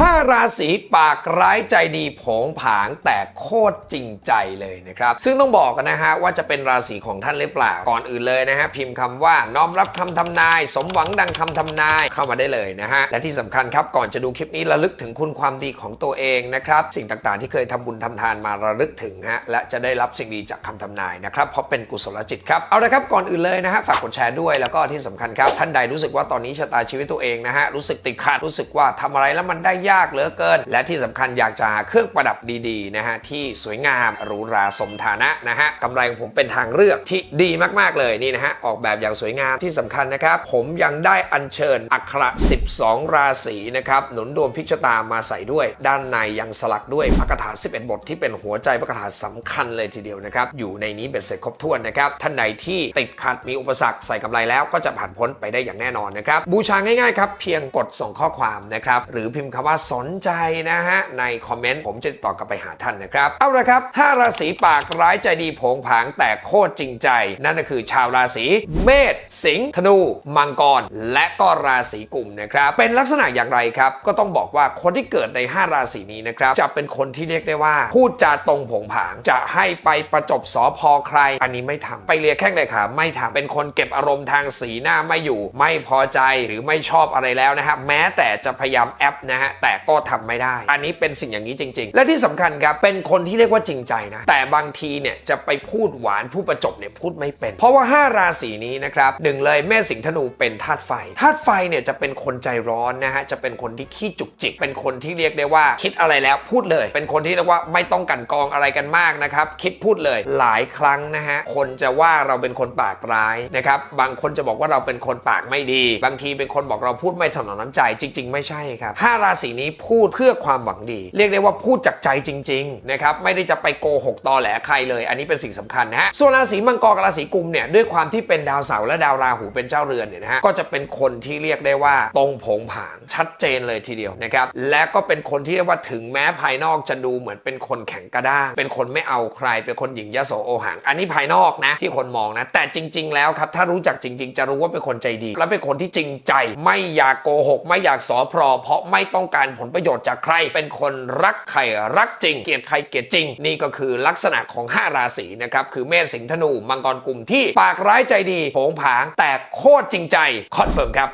5 ราศีปากร้ายใจดีผงผางแต่โคตรจริงใจเลยนะครับ ซึ่งต้องบอกกันนะฮะว่าจะเป็นราศีของท่านหรือเปล่า ก่อนอื่นเลยนะฮะพิมพ์คำว่าน้อมรับคำทำนาย สมหวังดังคำทำนายเข้ามาได้เลยนะฮะ และที่สำคัญครับก่อนจะดูคลิปนี้ระลึกถึงคุณความดีของตัวเองนะครับ สิ่งต่างๆที่เคยทำบุญทำทานมาระลึกถึงฮะและจะได้รับสิ่งดีจากคำทำนายนะครับเพราะเป็นกุศลจิตครับเอาละครับก่อนอื่นเลยนะฮะฝากกดแชร์ด้วยแล้วก็ที่สำคัญครับท่านใดรู้สึกว่าตอนนี้ชะตาชีวิตตัวเองนะฮะรู้สึกติดขัดรู้สึกว่าทำอะไรแล้วมันได้ยากเหลือเกิน และที่สำคัญอยากจะหาเครื่องประดับดีๆนะฮะที่สวยงามหรูหราสมฐานะนะฮะกำไรของผมเป็นทางเลือกที่ดีมากๆเลยนี่นะฮะออกแบบอย่างสวยงามที่สำคัญนะครับ ผมยังได้อัญเชิญอักขระ 12 ราศีนะครับหนุนดวงพิชตามาใส่ด้วย ด้านในยังสลักด้วยพระคาถา 11 บทที่เป็นหัวใจพระคาถาสำคัญเลยทีเดียวนะครับอยู่ในนี้เป็นเสร็จครบถ้วนนะครับท่านใดที่ติดขัดมีอุปสรรคใส่กำไรแล้วก็จะผ่านพ้นไปได้อย่างแน่นอนนะครับบูชาง่ายๆครับเพียงกดส่งข้อความนะครับหรือพิมพ์คำว่าสนใจนะฮะ ในคอมเมนต์ผมจะติดต่อกลับไปหาท่านนะครับ เอาละครับ5ราศีปากร้ายใจดีผงผางแต่โคตรจริงใจ นั่นก็คือชาวราศีเมษสิงห์ธนู มังกร และก็ราศีกุมนะครับ เป็นลักษณะอย่างไรครับ ก็ต้องบอกว่าคนที่เกิดใน 5 ราศีนี้นะครับ จะเป็นคนที่เรียกได้ว่า พูดจาตรงผงผาง จะให้ไปประจบสอพอใคร อันนี้ไม่ทำไปเลียแข้งเลยขาไม่ทำเป็นคนเก็บอารมณ์ทางสีหน้าไม่อยู่ ไม่พอใจหรือไม่ชอบอะไรแล้วนะฮะแม้แต่จะพยายามแอปนะฮะแต่แต่ก็ทำไม่ได้ อันนี้เป็นสิ่งอย่างนี้จริง ๆ และที่สำคัญครับเป็นคนที่เรียกว่าจริงใจนะ แต่บางทีเนี่ยจะไปพูดหวานผู้ประจบเนี่ยพูดไม่เป็น เพราะว่า 5 ราศีนี้นะครับหนึ่งเลยแม่สิงห์ธนูเป็นธาตุไฟธาตุไฟเนี่ยจะเป็นคนใจร้อนนะฮะจะเป็นคนที่ขี้จุกจิก เป็นคนที่เรียกได้ว่าคิดอะไรแล้วพูดเลย เป็นคนที่เรียกว่าไม่ต้องกันกองอะไรกันมากนะครับคิดพูดเลยหลายครั้งนะฮะคนจะว่าเราเป็นคนปากร้ายนะครับบางคนจะบอกว่าเราเป็นคนปากไม่ดี บางทีเป็นคนบอกเราพูดไม่ถนอมน้ำใจจริง ๆ ไม่ใช่ครับห้าราศีนี้พูดเพื่อความหวังดี เรียกได้ว่าพูดจากใจจริงๆนะครับไม่ได้จะไปโกหกตอแหลใครเลย อันนี้เป็นสิ่งสำคัญนะฮะส่วนราศีมังกรกับราศีกุมเนี่ยด้วยความที่เป็นดาวเสาร์และดาวราหูเป็นเจ้าเรือนเนี่ยนะฮะก็จะเป็นคนที่เรียกได้ว่าตรงผงผางชัดเจนเลยทีเดียวนะครับและก็เป็นคนที่เรียกว่าถึงแม้ภายนอกจะดูเหมือนเป็นคนแข็งกระด้างเป็นคนไม่เอาใคร เป็นคนหญิงยโสโอหัง อันนี้ภายนอกนะที่คนมองนะ แต่จริง ๆ แล้วครับถ้ารู้จักจริง ๆ จะรู้ว่าเป็นคนใจดี และเป็นคนที่จริงใจ ไม่อยากโกหก ไม่อยากสอพรอเพราะไม่ต้องการผลประโยชน์จากใคร เป็นคนรักใครรักจริง เกลียดใครเกลียดจริง นี่ก็คือลักษณะของ 5 ราศีนะครับ คือเมษสิงห์ธนูมังกรกลุ่มที่ปากร้ายใจดีโผงผางแต่โคตรจริงใจคอนเฟิร์มครับ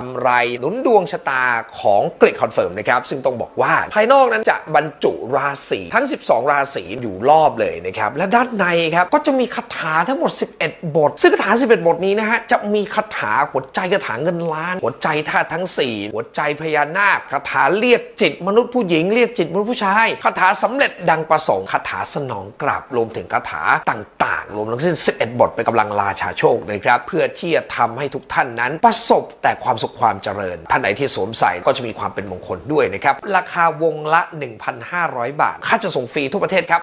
กำไรหนุนดวงชะตาของกริดคอนเฟิร์มนะครับ ซึ่งต้องบอกว่าภายนอกนั้นจะบรรจุราศีทั้ง 12 ราศีอยู่รอบเลยนะครับ และด้านในครับ ก็จะมีคาถาทั้งหมด 11 บท ซึ่งคาถา 11 บทนี้นะฮะ จะมีคาถาหัวใจคาถาเงินล้าน หัวใจธาตุทั้ง 4 หัวใจพญานาคคาถาเรียกจิตมนุษย์ผู้หญิงเรียกจิตมนุษย์ผู้ชายคาถาสำเร็จดังประสงค์คาถาสนองกลับรวมถึงคาถาต่างๆ รวมทั้งสิ้น 11 บทเป็นกำลังราชาโชคเลยครับเพื่อที่จะทำให้ทุกท่านนั้นประสบแต่ความสุขขความเจริญ ท่านไหนที่สวมใส่ก็จะมีความเป็นมงคลด้วยนะครับ ราคาวงละ 1,500 บาท ค่าจะส่งฟรีทั่วประเทศครับ